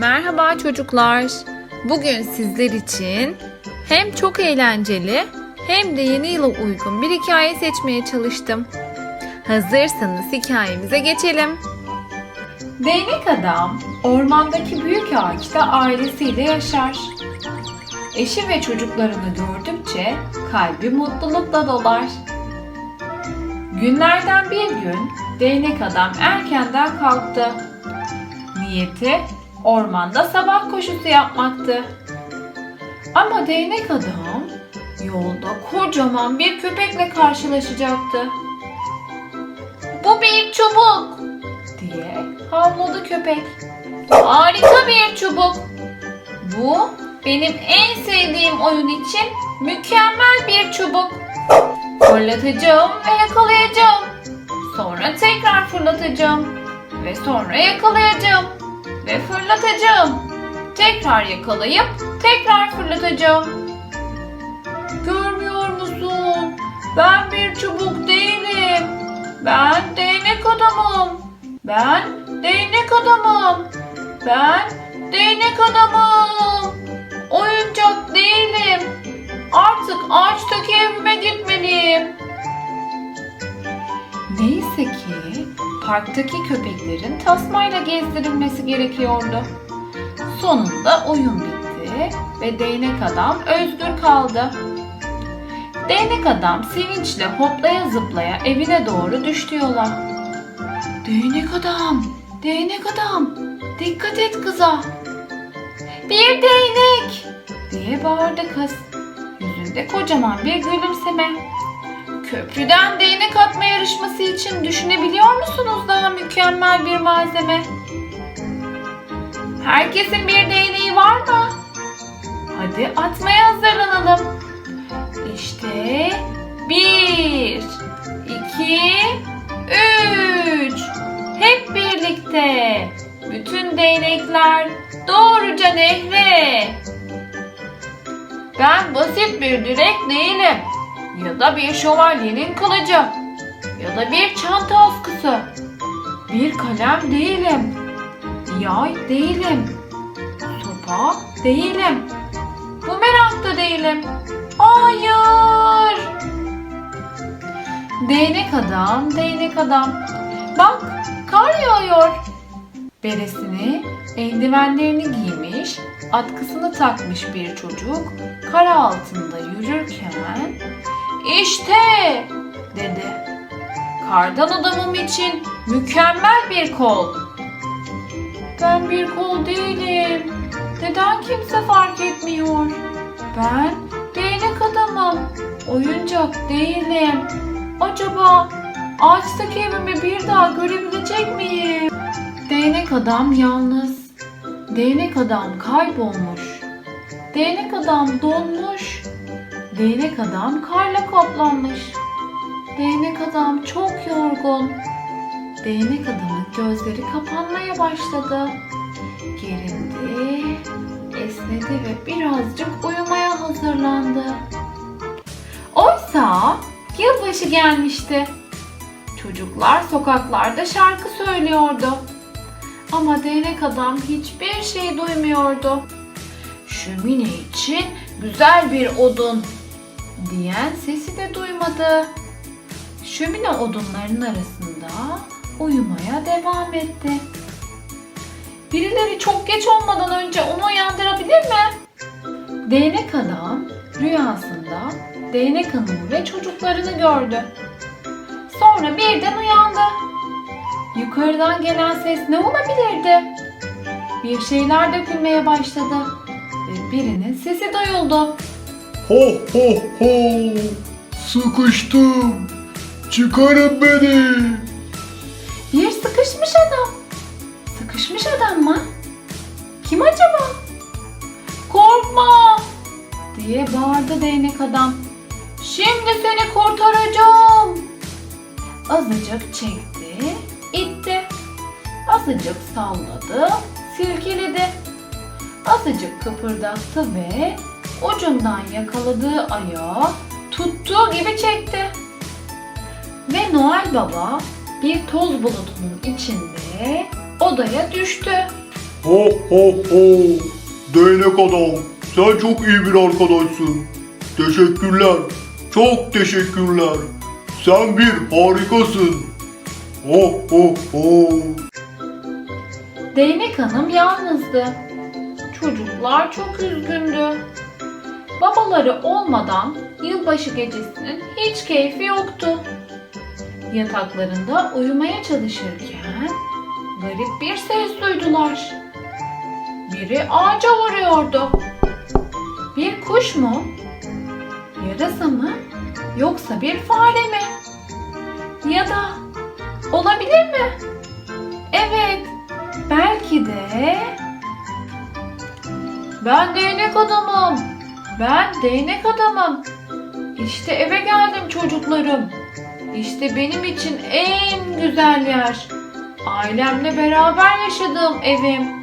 Merhaba çocuklar. Bugün sizler için hem çok eğlenceli hem de yeni yıla uygun bir hikaye seçmeye çalıştım. Hazırsanız hikayemize geçelim. Değnek adam ormandaki büyük ağaçta ailesiyle yaşar. Eşi ve çocuklarını gördükçe kalbi mutlulukla dolar. Günlerden bir gün değnek adam erkenden kalktı. Niyeti ormanda sabah koşusu yapmaktı. Ama değnek adam yolda kocaman bir köpekle karşılaşacaktı. Bu bir çubuk diye havladı köpek. Harika bir çubuk. Bu benim en sevdiğim oyun için mükemmel bir çubuk. Fırlatacağım ve yakalayacağım. Sonra tekrar fırlatacağım ve sonra yakalayacağım ve fırlatacağım. Tekrar yakalayıp tekrar fırlatacağım. Görmüyor musun? Ben bir çubuk değilim. Ben değnek adamım. Ben değnek adamım. Ben değnek adamım. Oyuncak değilim. Parktaki köpeklerin tasmayla gezdirilmesi gerekiyordu. Sonunda oyun bitti ve değnek adam özgür kaldı. Değnek adam sevinçle hoplaya zıplaya evine doğru düştü yola. Değnek adam, değnek adam, dikkat et kıza. Bir değnek diye bağırdı kız. Yüzünde kocaman bir gülümseme. Köprüden değnek atma yarışması için düşünebiliyor musunuz daha mükemmel bir malzeme? Herkesin bir değneği var mı? Hadi atmaya hazırlanalım. İşte bir, iki, üç. Hep birlikte. Bütün değnekler doğruca nehre. Ben basit bir direk değilim. Ya da bir şövalyenin kılıcı. Ya da bir çanta askısı. Bir kalem değilim. Yay değilim. Sopa değilim. Bumerang da değilim. Hayır. Değnek adam, değnek adam. Bak, kar yağıyor. Beresini, eldivenlerini giymiş, atkısını takmış bir çocuk kar altında yürürken işte dedi. Kardan adamım için mükemmel bir kol. Ben bir kol değilim. Neden kimse fark etmiyor? Ben değnek adamım. Oyuncak değilim. Acaba ağaçtaki evimi bir daha görebilecek miyim? Değnek adam yalnız. Değnek adam kaybolmuş. Değnek adam donmuş. Değnek adam karla kaplanmış. Değnek adam çok yorgun. Değnek adamın gözleri kapanmaya başladı. Gerindi, esnedi ve birazcık uyumaya hazırlandı. Oysa yılbaşı gelmişti. Çocuklar sokaklarda şarkı söylüyordu. Ama değnek adam hiçbir şey duymuyordu. Şömine için güzel bir odun diyen sesi de duymadı. Şömine odunların arasında uyumaya devam etti. Birileri çok geç olmadan önce onu uyandırabilir mi? Değnek adam rüyasında değnek hanımı ve çocuklarını gördü. Sonra birden uyandı. Yukarıdan gelen ses ne olabilirdi? Bir şeyler dökülmeye başladı ve birinin sesi duyuldu. Ho ho ho! Sıkıştım! Çıkarın beni! Bir sıkışmış adam. Sıkışmış adam mı? Kim acaba? Korkma diye bağırdı değnek adam. Şimdi seni kurtaracağım. Azıcık çekti, itti. Azıcık salladı, silkeledi. Azıcık kıpırdattı ve ucundan yakaladığı ayağı tuttuğu gibi çekti. Ve Noel Baba bir toz bulutunun içinde odaya düştü. Ho ho ho. Değnek adam. Sen çok iyi bir arkadaşsın. Teşekkürler. Çok teşekkürler. Sen bir harikasın. Ho ho ho. Değnek Hanım yalnızdı. Çocuklar çok üzgündü. Babaları olmadan yılbaşı gecesinin hiç keyfi yoktu. Yataklarında uyumaya çalışırken garip bir ses duydular. Biri ağaca vuruyordu. Bir kuş mu? Yarasa mı? Yoksa bir fare mi? Ya da olabilir mi? Evet, belki de ben değnek adamım. Ben değnek adamım. İşte eve geldim çocuklarım. İşte benim için en güzel yer. Ailemle beraber yaşadığım evim.